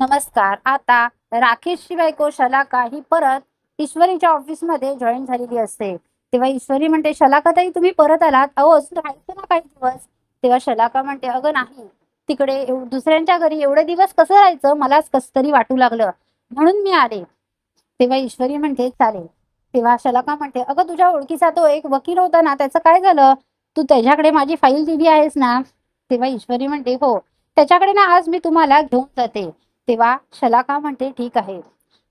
नमस्कार. आता राकेशची बायको शलाका ही परत ईश्वरीच्या ऑफिसमध्ये जॉईन झालेली असते. तेव्हा ईश्वरी म्हणते शलाकाताई तुम्ही परत आलात? अहो अजून राहायचं ना काही दिवस? तेव्हा शलाका म्हणते अगं नाही. तिकडे दुसऱ्यांच्या घरी एवढे दिवस कसं राहायचं? मलाच कसं तरी वाटू लागलं. म्हणून मी आले. तेव्हा ईश्वरी म्हणते चालेल. तेव्हा शलाका म्हणते अगं तुझ्या ओळखीचा तो एक वकील होता ना त्याचं काय झालं? तू त्याच्याकडे माझी फाईल दिली आहेस ना? तेव्हा ईश्वरी म्हणते हो. त्याच्याकडे ना आज मी तुम्हाला घेऊन जाते. तेव्हा शलाका म्हणते ठीक आहे.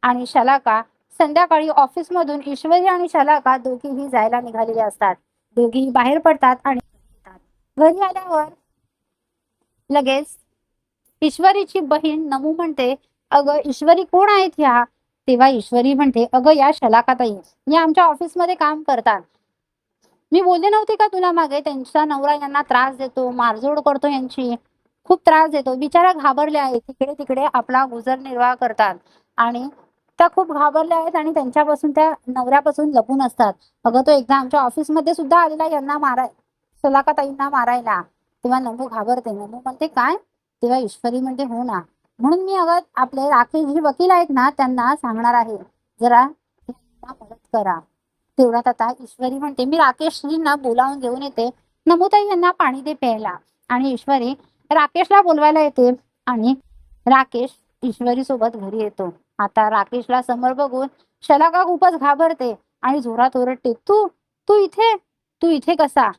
आणि शलाका संध्याकाळी ऑफिसमधून ईश्वरी आणि शलाका दोघीही जायला निघालेले असतात. दोघीही बाहेर पडतात आणि घरी आल्यावर लगेच ईश्वरीची बहीण नमू म्हणते अगं ईश्वरी कोण आहेत ह्या? तेव्हा ईश्वरी म्हणते अगं या शलाकाताई या आमच्या ऑफिसमध्ये काम करतात. मी बोलले नव्हते का तुला मागे? त्यांचा नवरा यांना त्रास देतो मारझोड करतो यांची. खूप त्रास देतो. बिचारा घाबरल्या आहेत. तिकडे तिकडे आपला गुजरनिर्वाह करतात. आणि त्या खूप घाबरल्या आहेत आणि त्यांच्यापासून त्या नवऱ्यापासून लपून असतात. अगं तो एकदा आमच्या ऑफिसमध्ये सुद्धा आलेला यांना माराय सलाकाताईंना मारायला. तेव्हा नमू घाबरते. नमू म्हणते काय? तेव्हा ईश्वरी म्हणते हो ना. म्हणून मी अगं आपले राकेश जी वकील आहेत ना त्यांना सांगणार आहे. जरा मदत करा. तेवढ्यात आता ईश्वरी म्हणते मी राकेशजींना बोलावून घेऊन येते. नमुताई यांना पाणी दे प्यायला. आणि ईश्वरी राकेशला बोलवायला येते आणि राकेश ईश्वरी सोबत घरी येतो. आता राकेशला समोर बघून शलाका खूपच घाबरते आणि जोरात ओरडते तू तू इथे? तू इथे कसा?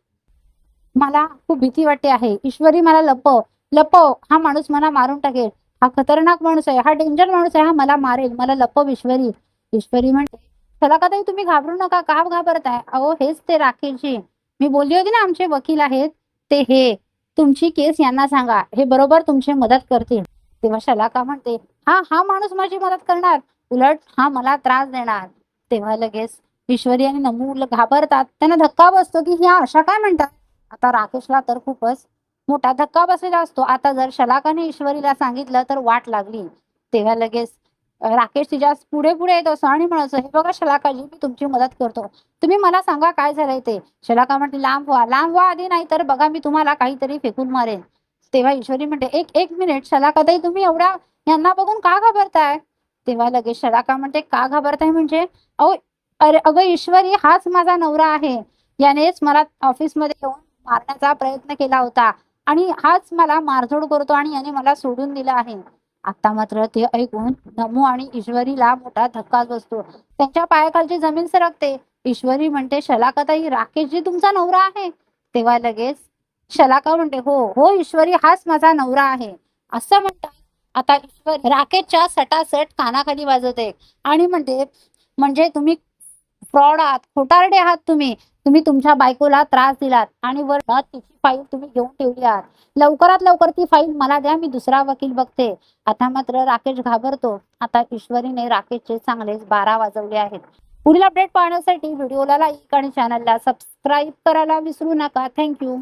मला खूप भीती वाटते आहे. ईश्वरी मला लपव लपव. हा माणूस मला मारून टाकेल. हा खतरनाक माणूस आहे. हा डेंजर माणूस आहे. हा मला मारेल. मला लपव ईश्वरी. ईश्वरी म्हणते शलाकाताई तुम्ही घाबरू नका. का घाबरताय? अहो हेच ते राकेशजी. मी बोलली होती ना आमचे वकील आहेत. ते हे तुमची केस यांना सांगा. हे बरोबर तुमची मदत करतील. तेव्हा शलाका म्हणते हा हा माणूस माझी मदत करणार. उलट हा मला त्रास देणार. तेव्हा लगेच ईश्वरी आणि नमू घाबरतात. त्यांना धक्का बसतो की ह्या अशा काय म्हणतात? आता राकेशला तर खूपच मोठा धक्का बसलेला असतो. आता जर शलाकाने ईश्वरीला सांगितलं तर वाट लागली. तेव्हा लगेच राकेश तिच्या पुढे पुढे येत असतो आणि म्हणतो हे बघा शलाकाजी मी तुमची मदत करतो. तुम्ही मला सांगा काय झालंय ते. शलाका म्हणते लांब व्हा लांब व्हा आधी नाही तर बघा मी तुम्हाला काहीतरी फेकून मारेन. तेव्हा ईश्वरी म्हणते एक एक मिनिट शलाकाताई तुम्ही एवढ्या यांना बघून का घाबरताय? तेव्हा लगेच शलाका म्हणते का घाबरताय म्हणजे? अहो अरे अगं ईश्वरी हाच माझा नवरा आहे. यानेच मला ऑफिसमध्ये येऊन मारण्याचा प्रयत्न केला होता आणि हाच मला मारझोड करतो आणि याने मला सोडून दिलं आहे. आता मात्र ते ऐकून नमू आणि ईश्वरीला मोठा धक्काच बसतो. त्यांच्या पायाखालची जमीन सरकते. ईश्वरी म्हणते शलाकाताई राकेशजी तुमचा नवरा आहे. तेव्हा लगेच शलाका म्हणते हो हो ईश्वरी हाच माझा नवरा आहे. असं म्हणतात आता ईश्वरी राकेशच्या सटासट कानाखाली वाजवते आणि म्हणते म्हणजे तुम्ही फ्रॉड आहात खोटारडे आहात तुम्ही. तुम्ही तुमच्या बायकोला त्रास दिलात आणि वर तिची फाईल तुम्ही घेऊन ठेवली आहात. लवकरात लवकर ती फाईल मला द्या मी दुसरा वकील बघते. आता मात्र राकेश घाबरतो. आता ईश्वरीने राकेशचे चांगलेच बारा वाजवले आहेत. पुढील अपडेट पाहण्यासाठी व्हिडिओला लाईक आणि चॅनलला सबस्क्राईब करायला विसरू नका. थँक्यू